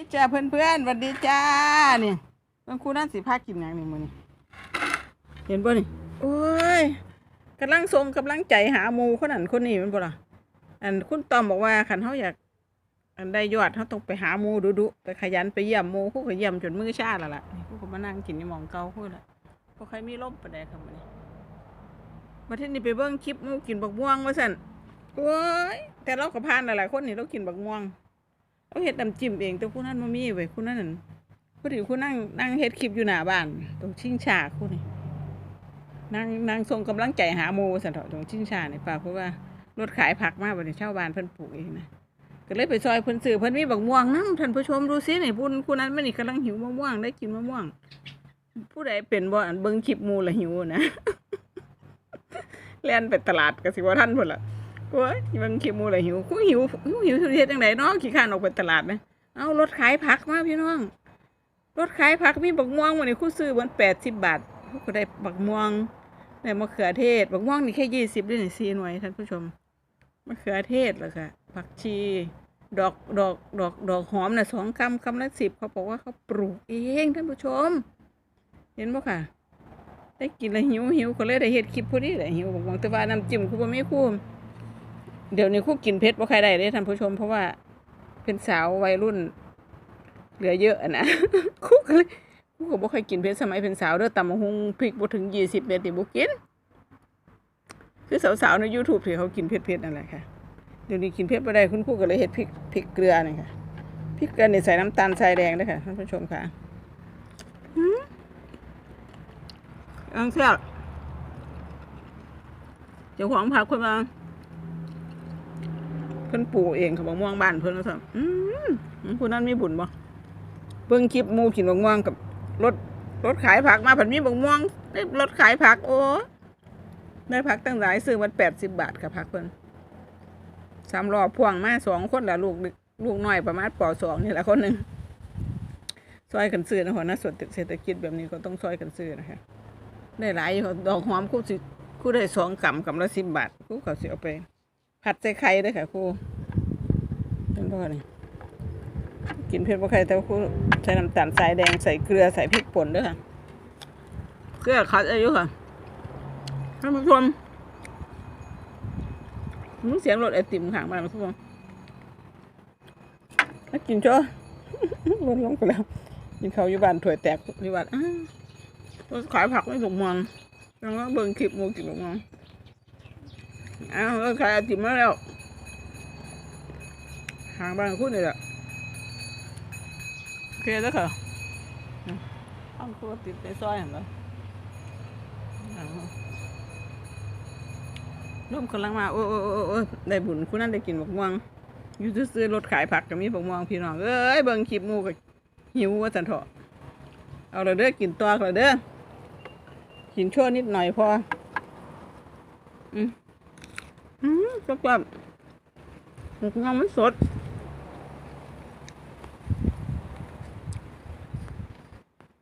นี่จ้าเพื่อนเพื่อนๆวัสดีจ้านี่เพื่อนครูนั่นสิพากินหยังนี่มือนี้เห็นป่ะนี่โอ้ยกำลังทรงกำลังใจหาหมูคนนั้นคนนี้มันบ่ล่ะอันคุณตอมบอกว่าคันเขาอยาก อันได้ยอดเขาต้องไปหาหมูดุๆไปขยันไปเยี่ยมหมูคู่ก็เยี่ยมจนมือชาแล้วล่ะคู่ก็มานั่งกินในหมองเกาคู่ละพอใครมีร่มประแดครับมื้อนี้มาที่นี่ไปเบิ่งคลิปหมูกินบักม่วงว่าสั่นโอ้ยแต่เราก็พานหลายๆคนนี่เรากินบักม่วง เขาเฮ็ดน้ำจิ้มเองแต่ผู้นั้นมามีไว้ผู้นั้นนั่นผู้ที่ผู้นั่งนั่งเฮ็ดคลิปอยู่หน้าบ้านตรงชิงชาผู้นี่นั่งนั่งส่งกำลังใจหาโมสันเถาะตรงชิงชาเนี่ป่าเพราะว่ารถขายผักมาบัดนี้ชาวบ้านเพิ่นปลูกเองนะก็เลยไปซอยเพิ่นซื้อเพิ่นมีบักม่วงนํท่านผู้ชมดูสินี่ผู้ผู้นั้นมันนี่กำลังหิวมะม่วงได้กินมะม่วง ผู้ใดเป็นบ่อนเบิ่งคลิปมูละหิวนะเล่นไปตลาดก็สิว่าท่านพุ่นละ โอ้ยบางขี้มูเลยหิวกูหิวกูหิวสุดเฮ็ดจังไดเนาะขี้ข้านออกไปตลาดนะเอารถขายผักมาพี่น้อง รถขายผักมีบักม่วงวันนี้กูซื้อมันแปดสิบบาทก็ได้บักม่วงได้มะเขือเทศบักม่วงนี่แค่ยี่สิบด้วยนี่สี่หน่วยท่านผู้ชมมะเขือเทศแล้วก็ผักชี ดอกดอกดอกดอกหอมน่ะสองกำกำละสิบเขาบอกว่าเขาปลูกเองท่านผู้ชม เห็นบ่ค่ะ ได้กินแล้วหิวหิวก็เลยได้เฮ็ดคลิปพอดีเลยหิวบักม่วงแต่ว่าน้ำจิ้มกูบ่มีคู่ เดี๋ยวนี้คู่กินเพชรว่าใครได้เด้ท่านผู้ชม เพราะว่าเป็นสาววัยรุ่น เหลือเยอะอะนะคู่ก็เลยคู่ก็บ่เคยกินเพชรสมัยเป็นสาวเด้อตำหุงพริกบ่ถึงยี่สิบเม็ดนี่บ่กินคือสาวๆใน YouTube ที่เขากินเผ็ดๆนั่นแหละค่ะเดี๋ยวนี้กินเผ็ดบ่ได้คุณครูก็เลยเฮ็ดพริกพริกเกลือนี่ค่ะพริกเกลือนี่ใส่น้ำตาลทรายแดงด้วยค่ะท่านผู้ชมค่ะหืมอังเสียเจ้าของผักคนมา เพิ่นปลูกเองเขาบอกม่วงบ้านเพิ่นแล้วสั่นอืมผู้นั้นมีบุญบ่เบิ่งคลิปมูกินบักม่วงกับรถรถขายผักมาผันมีบักม่วงได้รถขายผักโอ้ได้ผักตั้งหลายซื้อมันแปดสิบบาทกับผักเพิ่นสามรอบพ่วงมาสองคนละลูกลูกน้อยประมาณปอสองนี่แหละคนหนึ่งซอยกันซื้อนะหัวหน้าส่วนเศรษฐกิจแบบนี้ก็ต้องซอยกันซื้อนะคะได้หลายดอกหอมคู่สิคู่ได้สองกำกำละสิบบาทคู่เขาสิเอาไป ผัดใส่ไข่ด้วยค่ะครูเป็นพ่อนี่กินเผ็ดบ่ไข่แต่ครูใส่น้ำตาลทรายแดงใส่เกลือใส่พริกป่นด้วยค่ะเกลือคัดอายุค่ะท่านผู้ชมมึงเสียงรถไอติมข้างบ้านนะทุกคนแล้วกินชั่วลดลงไปแล้ว กินเขาวอยู่บ้านถวยแตกอยู่บ้านอ้าวขายผักไม่ถูกมองยังว่าเบิ่งคลิปมูกินถูกมอง อ้าวแล้วใครเอาติมมาแล้วห่างบ้านคุณนี่แหละโอเคแล้วค่ะห้องครัวติดในซอยเห็นไหมร่มกำลังมาโอ้โอ้โอ้โอ้ได้บุญคุณนั่นได้กินบักม่วงอยู่ซื้อๆรถขายผักก็มีบักม่วงพี่น้องเอ้ยเบิ่งคลิปหมูก็หิวว่าสันเถาะเอาละเด้อกินตัวละเด้อกินชั่วนิดหน่อยพออืม อืมกรอบๆหมูกงมันสด